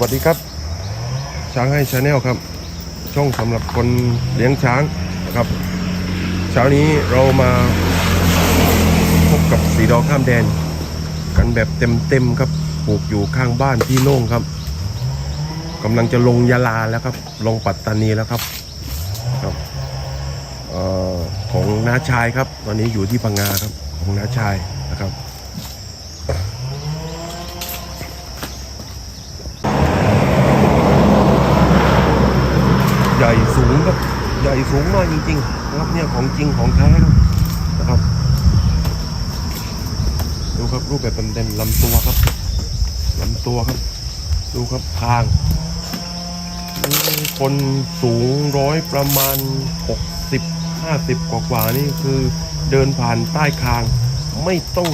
วัสดีครับ ช้างให้ชาแนลครับ ช่องสำหรับคนเลี้ยงช้างนะครับ เช้านี้เรามาพบกับสีดอข้ามแดน กันแบบเต็มๆครับปลูกอยู่ข้างบ้านที่โล่งครับกำลังจะลงยาลาแล้วครับ ลงปัตตานีแล้วครับครับออของน้าชายครับ ตอนนี้อยู่ที่พังงาครับของน้าชายนะครับ ใหญ่สูงครับใหญ่สูงมากจริงๆนะครับเนี่ยของจริงของแท้นะครับดูครับรูปแบบเต็มๆลำตัวครับลำตัวครับ ดูครับคาง คนสูงร้อยประมาณ 60 50 กว่ากว่านี่คือเดินผ่านใต้คาง ไม่ต้อง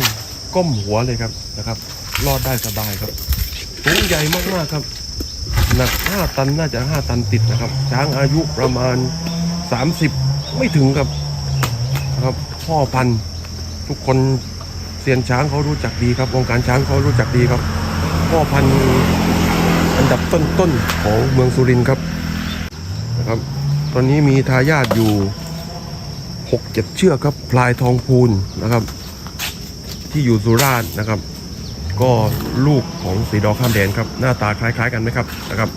ก้มหัวเลยครับนะครับ รอดได้สบายครับสูงใหญ่มากๆครับ หนัก 5 ตันน่าจะ 5 ตันติดนะครับ ช้างอายุประมาณ 30 ไม่ถึงครับครับ พ่อพันธุ์ทุกคนเซียนช้างเขารู้จักดีครับวงการช้างเขารู้จักดีครับ พ่อพันธุ์อันดับต้นๆของเมืองสุรินทร์ครับนะครับ ตอนนี้มีทายาทอยู่ 6-7 เชือกครับ พลายทองพูนนะครับ ที่อยู่สุราษฎร์นะครับ ก็ลูกของสีดอข้ามแดนครับ หน้าตาคล้าย ๆ กันไหมครับนะครับ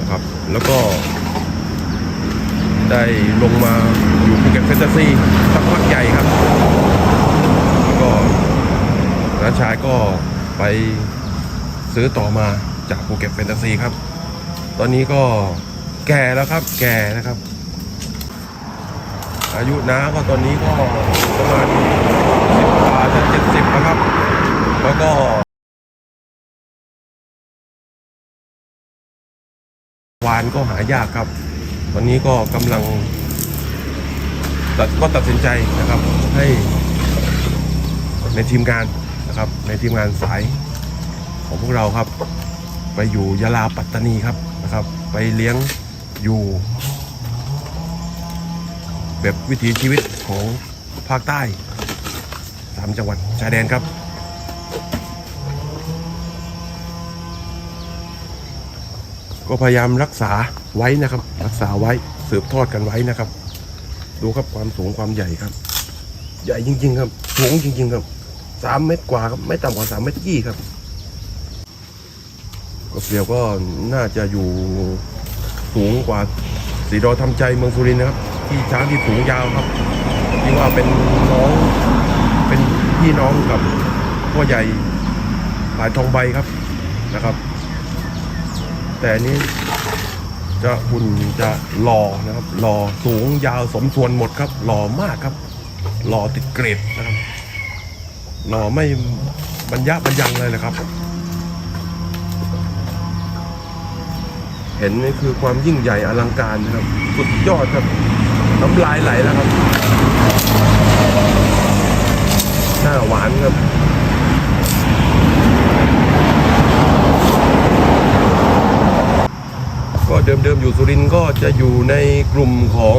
นะครับ แล้วก็ได้ลงมาอยู่ภูเก็ตแฟนตาซีสักพักใหญ่ครับ แล้วก็น้าชายก็ไปซื้อต่อมาจากภูเก็ตแฟนตาซีครับ ตอนนี้ก็แก่แล้วครับ แก่นะครับ อายุน้าก็ตอนนี้ก็ประมาณสิบกว่าจะเจ็ดสิบแล้วครับ แล้วก็วานก็หายากครับ วันนี้ก็กำลังตัดก็ตัดสินใจนะครับ ให้ในทีมงานนะครับ ในทีมงานสายของพวกเราครับ ไปอยู่ยะลาปัตตานีครับนะครับ ไปเลี้ยงอยู่ แบบวิถีชีวิตของภาคใต้สามจังหวัดชายแดนครับ ก็พยายามรักษาไว้นะครับ รักษาไว้สืบทอดกันไว้นะครับ ดูครับความสูงความใหญ่ครับ ใหญ่จริง ๆ ครับสูงจริง ๆ ครับสามเมตรกว่าครับไม่ต่ำกว่าสามเมตรยี่ครับก็เสียวก็น่าจะอยู่สูงกว่าสีดอทำใจเมืองสุรินทร์นะครับ ที่ช้างที่สูงยาวครับที่ว่าเป็นน้องเป็นพี่น้องกับพ่อใหญ่หลายทองใบครับนะครับ แต่นนี้จะหุ่นจะหล่อนะครับหล่อสูงยาวสมส่วนหมดครับหล่อมากครับหล่อติดเกรดนะครับหล่อไม่บรรยะบรรยังเลยนะครับ เห็นนี่คือความยิ่งใหญ่อลังการนะครับ สุดยอดครับ น้ำลายไหลแล้วครับ หน้าหวานครับก็เดิมๆอยู่สุรินทร์ก็จะอยู่ในกลุ่มของ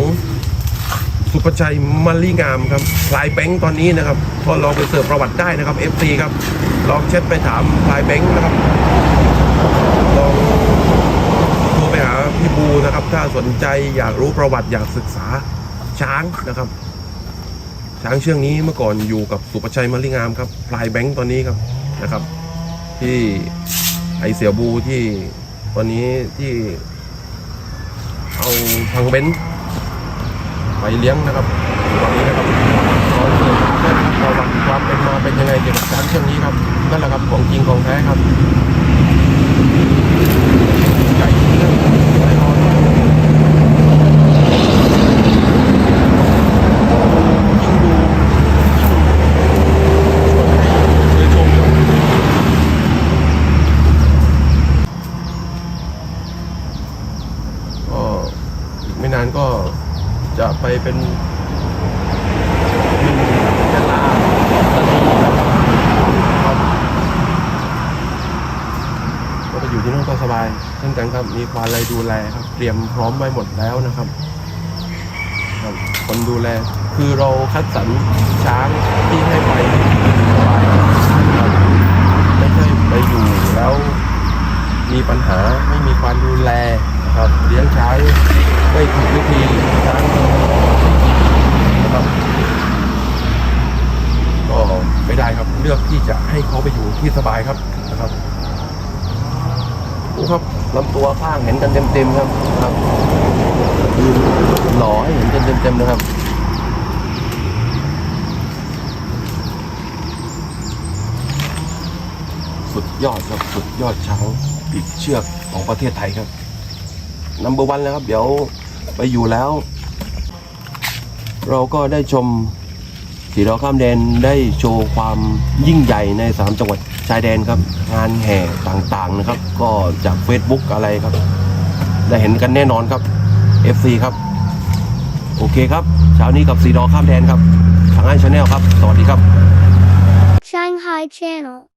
สุภชัยมาลีงามครับพลายแบงค์ตอนนี้นะครับ ก็ลองไปเสิร์ฟประวัติได้นะครับ FC ครับ ลองเช็ดไปถามพลายแบงค์นะครับ ลอง พี่บูนะครับ ถ้าสนใจอยากรู้ประวัติอยากศึกษาช้างนะครับ ช้างเชื่องนี้เมื่อก่อนอยู่กับสุประชัยมลิงามครับพลายแบงค์ตอนนี้ครับนะครับ ที่ไอเสียบูที่ตอนนี้ที่เอาทางเบนซ์ไปเลี้ยงนะครับอยู่ตอนนี้นะครับขอเชิญเล่นประวัติความเป็นมาเป็นยังไงเกี่ยวกับช้างเชื่องนี้ครับนั่นแหละครับของจริงของแท้ครับใหญ่จริงครับแน่นอนยิ่งดูยิ่งชวนให้เดินชมครับก็อีกไม่นานก็จะไป เป็นบินยะลาปัตตานีครับก็ไปอยู่ที่นู่นก็สบายเช่นกันครับมีควานอะไรดูแลครับ เตรียมพร้อมไว้หมดแล้วนะครับครับคนดูแลคือเราคัดสรรช้างที่ให้ไปสบายไม่ใช่ไปอยู่แล้วมีปัญหาไม่มีการดูแลนะครับเลี้ยงช้างไม่ถูกวิธีช้างนะครับก็ไม่ได้ครับเลื อกที่จะให้เขาไปอยู่ที่สบายครับนะครับดูครับลำตัวข้างเห็นกันเต็มๆครับครับหล่อให้เห็นกันเต็มๆนะครับสุดยอดครับสุดยอดช้างปีกเชือกของประเทศไทยครับนัมเบอร์วันแล้วครับ เดี๋ยวไปอยู่แล้ว เราก็ได้ชม สีดอข้ามแดนได้โชว์ความยิ่งใหญ่ในสามจังหวัดชายแดนครับ งานแห่ต่างๆนะครับ ก็จาก Facebook อะไรครับ ได้เห็นกันแน่นอนครับ FC ครับ โอเคครับเช้านี้กับสีดอข้ามแดนครับทางไอชาแนลครับ สวัสดีครับ Shanghai Channel